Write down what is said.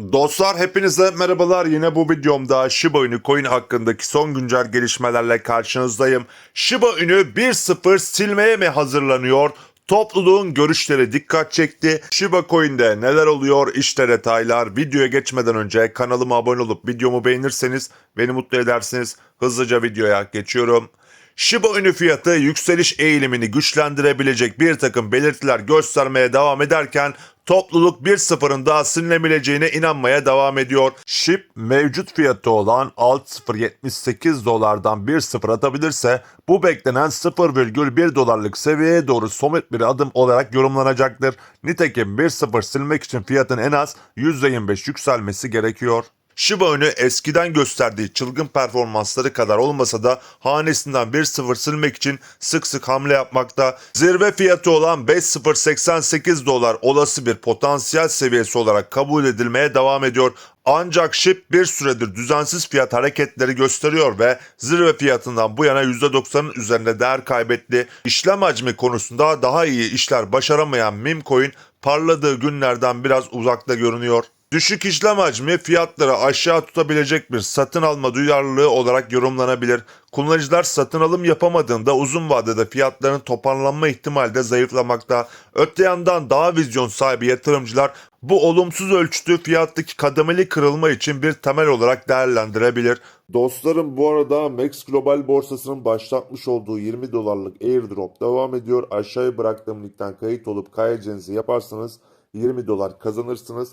Dostlar hepinize merhabalar. Yine bu videomda Shiba Inu coin hakkındaki son güncel gelişmelerle karşınızdayım. Shiba Inu 1.0 silmeye mi hazırlanıyor? Topluluğun görüşleri dikkat çekti. Shiba Coin'de neler oluyor? İşte detaylar. Videoya geçmeden önce kanalıma abone olup videomu beğenirseniz beni mutlu edersiniz. Hızlıca videoya geçiyorum. Shiba Inu fiyatı yükseliş eğilimini güçlendirebilecek bir takım belirtiler göstermeye devam ederken topluluk 1.0'ın daha silinebileceğine inanmaya devam ediyor. SHIB mevcut fiyatı olan 6.078 dolardan 1.0 atabilirse bu beklenen 0,1 dolarlık seviyeye doğru somut bir adım olarak yorumlanacaktır. Nitekim 1.0 silmek için fiyatın en az %25 yükselmesi gerekiyor. Shiba Inu eskiden gösterdiği çılgın performansları kadar olmasa da hanesinden 1-0 silmek için sık sık hamle yapmakta. Zirve fiyatı olan 5.088 dolar olası bir potansiyel seviyesi olarak kabul edilmeye devam ediyor. Ancak SHIB bir süredir düzensiz fiyat hareketleri gösteriyor ve zirve fiyatından bu yana %90'ın üzerinde değer kaybetti. İşlem hacmi konusunda daha iyi işler başaramayan meme coin parladığı günlerden biraz uzakta görünüyor. Düşük işlem hacmi fiyatları aşağı tutabilecek bir satın alma duyarlılığı olarak yorumlanabilir. Kullanıcılar satın alım yapamadığında uzun vadede fiyatların toparlanma ihtimali de zayıflamakta. Öte yandan daha vizyon sahibi yatırımcılar bu olumsuz ölçütü fiyattaki kademeli kırılma için bir temel olarak değerlendirebilir. Dostlarım bu arada Max Global borsasının başlatmış olduğu 20 dolarlık airdrop devam ediyor. Aşağıya bıraktığım linkten kayıt olup kaydedeceğinizi yaparsanız 20 dolar kazanırsınız.